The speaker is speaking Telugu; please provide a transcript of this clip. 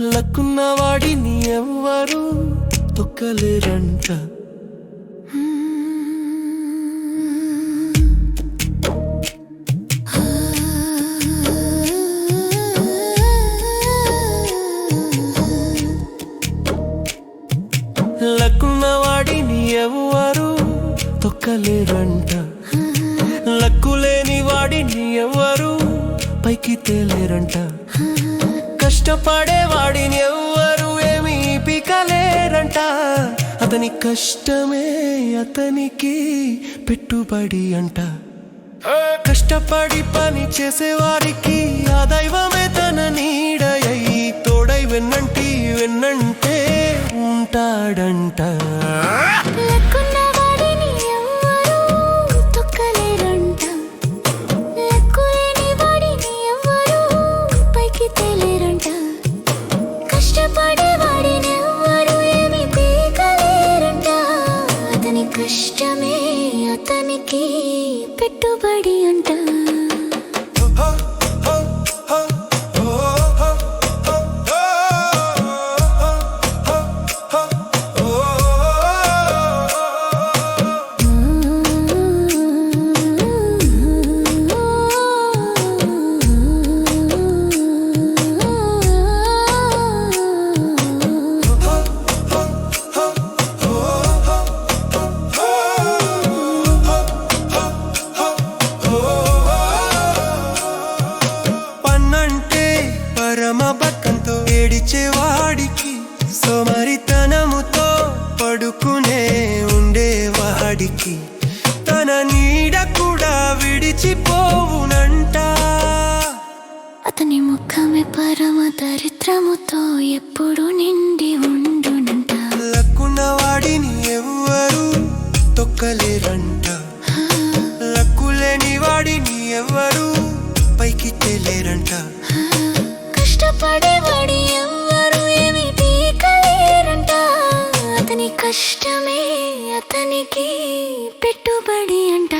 లక్కున్న వాడిని ఎవ్వరు తొక్కలేరంట. లక్కున్న వాడిని ఎవ్వరు తొక్కలేరంట. లక్కులేని వాడిని ఎవ్వరు పైకి తేలేరంట. కష్టపడే వాడిని ఎవ్వరు ఏమీ పీకలేరంట. అతని కష్టమే అతనికి పెట్టుబడి అంట. కష్టపడి పని చేసేవారికి ఆ దైవమే తన నీడయ్యి తోడై వెన్నంటి వెన్నంటే ఉంటాడంట. అతనికి పెట్టుబడి అంట. పరమ బక్కంతో ఏడిచేవాడికి సోమరితనముతో పడుకునే ఉండేవాడికి. తన నీడ కూడా విడిచిపోవునంట. అతని ముఖమే పరమ దరిద్రముతో ఎప్పుడు నిండి ఉండునంట. లక్కున్న వాడిని ఎవ్వరు తొక్కలేరంట. లక్కులేని వాడిని ఎవ్వరు పైకి తేలేరంట. దానికి పెట్టుబడి అంట.